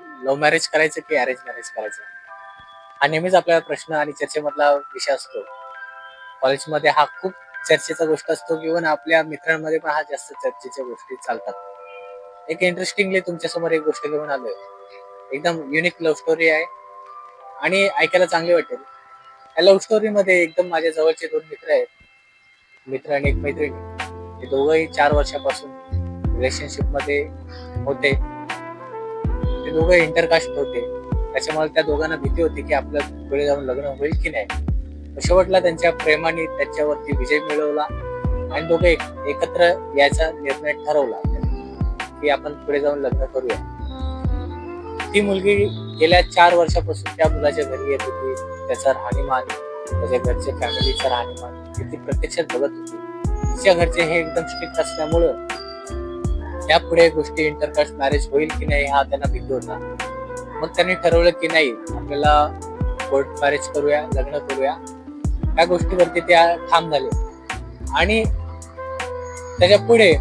Love marriage करायचं की arrange marriage करायचं? हा नेहमीच आपला प्रश्न आणि चर्चेमधला विषय असतो. कॉलेजमध्ये हा खूप चर्चेचा गोष्ट असतो. किंवा आपल्या मित्रांमध्ये पण हा जास्त चर्चेच्या गोष्टी चालतात. एक इंटरेस्टिंगली तुमच्यासमोर एक गोष्ट घेऊन आलोय. एकदम युनिक लव्ह स्टोरी आहे. आणि ऐकायला चांगली वाटेल. या लव्ह स्टोरी मध्ये एकदम माझ्या जवळचे दोन मित्र आहेत. मित्र आणि एक मैत्रिणी. हे दोघंही चार वर्षापासून रिलेशनशिपमध्ये होते. ते दोघं इंटरकास्ट होते. त्याच्यामुळे त्या दोघांना भीती होती की आपलं पुढे जाऊन लग्न होईल की नाही. शेवटला त्यांच्या प्रेमाने त्याच्यावरती विजय मिळवला आणि दोघे एकत्र यायचा निर्णय ठरवला. की आपण पुढे जाऊन लग्न करूया. ती मुलगी गेल्या चार वर्षापासून त्या मुलाच्या घरी येत होती. त्याचा राहणीमान त्याच्या घरचे फॅमिलीचा राहणीमान ती प्रत्यक्षात बघत होती. तिच्या घरचे हे एकदम स्ट्रिक्ट असल्यामुळं यापुढे गोष्टी इंटरकास्ट मॅरेज होईल की नाही हा त्यांना भीती होता मग त्यांनी ठरवलं की नाही आपल्याला कोर्ट मॅरेज करूया लग्न करूया. त्या गोष्टीवरती त्या ठाम झाले. आणि त्याच्या पुढे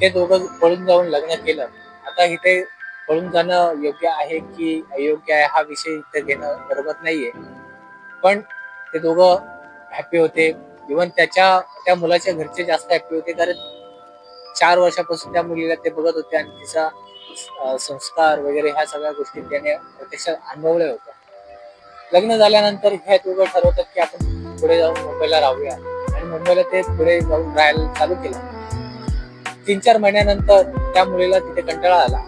ते दोघं पळून जाऊन लग्न केलं. आता इथे पळून जाणं योग्य आहे की अयोग्य आहे हा विषय इथे घेणं बरोबर नाहीये. पण ते दोघं हॅपी होते. इव्हन त्याच्या त्या मुलाच्या घरचे जास्त हॅपी होते कारण चार वर्षापासून त्या मुलीला ते बघत होते आणि तिचा संस्कार वगैरे ह्या सगळ्या गोष्टी त्याने प्रत्यक्षात अनुभवल्या होत्या. लग्न झाल्यानंतर हे दोघं ठरवतात की आपण पुढे जाऊन मुंबईला राहूया. आणि मुंबईला ते पुढे जाऊन राहायला चालू केलं. तीन चार महिन्यानंतर त्या मुलीला तिथे कंटाळा आला.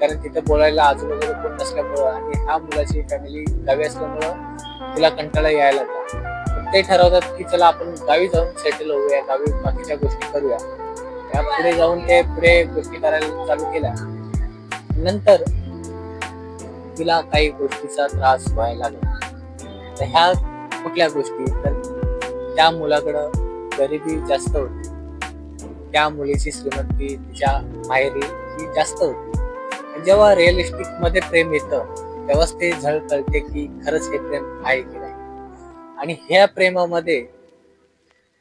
कारण तिथे बोलायला आजूबाजूला कोण नसल्यामुळं आणि ह्या मुलाची फॅमिली गावी असल्यामुळं तिला कंटाळा यायला लागला. ते ठरवतात की चला आपण गावी जाऊन सेटल होऊया गावी बाकीच्या गोष्टी करूया. त्या पुढे जाऊन ते पुढे गोष्टी करायला चालू केल्या. नंतर तिला काही गोष्टीचा त्रास व्हायला लागला. तर ह्या कुठल्या गोष्टी? तर त्या मुलाकडं गरिबी जास्त होती. त्या मुलीची श्रीमंती तिच्या माहेरी ही जास्त होती. जेव्हा रिअलिस्टिकमध्ये प्रेम येतं तेव्हाच ते झळ कळते की खरंच हे प्रेम आहे की नाही. आणि ह्या प्रेमामध्ये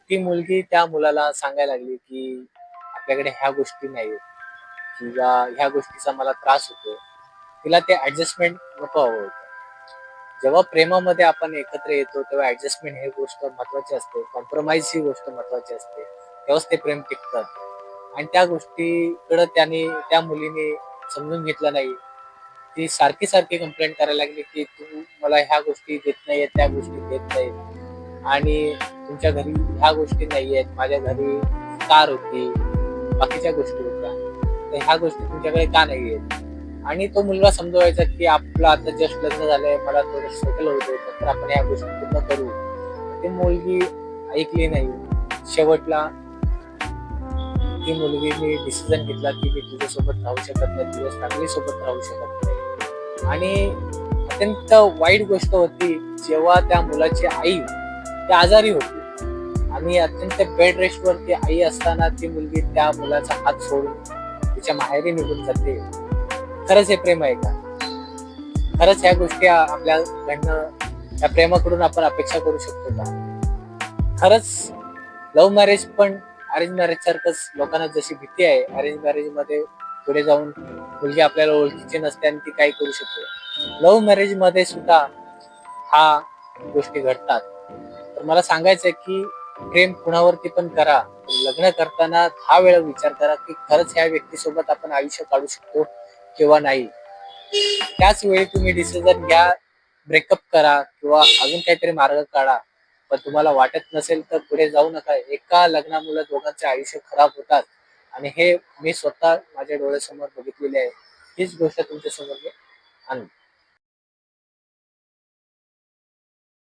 ती मुलगी त्या मुलाला सांगायला लागली की आपल्याकडे ह्या गोष्टी नाही किंवा ह्या गोष्टीचा मला त्रास होतो तिला ते ऍडजस्टमेंट नको हवं होतं. जेव्हा प्रेमामध्ये आपण एकत्र येतो तेव्हा ऍडजस्टमेंट ही गोष्ट महत्वाची असते. कॉम्प्रोमाइज ही गोष्ट महत्वाची असते. तेव्हाच ते प्रेम टिकतं. आणि त्या गोष्टीकडं त्याने त्या मुलीने समजून घेतलं नाही. ती सारखी सारखी कंप्लेंट करायला लागली की तू मला ह्या गोष्टी देत नाहीयेत त्या गोष्टी देत नाहीत आणि तुमच्या घरी ह्या गोष्टी नाही आहेत माझ्या घरी कार होती. बाकीच्या गोष्टी होत्या. तर ह्या गोष्टी तुमच्याकडे का नाही आहेत आणि तो मुलगा समजवायचा की आपलं आता जस्ट लग्न झालंय मला थोडं सेटल होतो तर आपण ह्या गोष्टी पूर्ण करू. ती मुलगी ऐकली नाही. शेवटला ती मुलगीने डिसिजन घेतला की मी तुझ्यासोबत राहू शकत नाही तुझ्या फॅमिली सोबत राहू शकत नाही. आणि अत्यंत वाईट गोष्ट होती जेव्हा त्या मुलाची आई त्या आजारी होती. आणि अत्यंत बेड रेस्ट वरती आई असताना ती मुलगी त्या मुलाचा हात सोडून तिच्या माहेरी निघून जाते. खरंच हे प्रेम आहे का? खरंच ह्या गोष्टी आपल्या घडणं त्या प्रेमाकडून आपण अपेक्षा करू शकतो का? खरंच लव्ह मॅरेज पण अरेंज मॅरेज सारखंच लोकांना जशी भीती आहे अरेंज मॅरेजमध्ये पुढे जाऊन मुलगी आपल्याला ओळखीची नसते आणि ती काय करू शकते. लव्ह मॅरेजमध्ये सुद्धा हा गोष्टी घडतात. तर मला सांगायचंय की प्रेम कुणावरती पण करा. लग्न करताना हा वेळा विचार करा की खरंच ह्या व्यक्तीसोबत आपण आयुष्य काढू शकतो किंवा नाही. त्याच वेळी तुम्ही डिसिजन घ्या ब्रेकअप करा किंवा अजून काहीतरी मार्ग काढा. पण तुम्हाला वाटत नसेल तर पुढे जाऊ नका. एका लग्नामुळे दोघांचे आयुष्य खराब होतात. आणि हे मी स्वतः माझ्या डोळ्यासमोर बघितलेले आहे. हीच गोष्ट तुमच्यासमोर मी आणली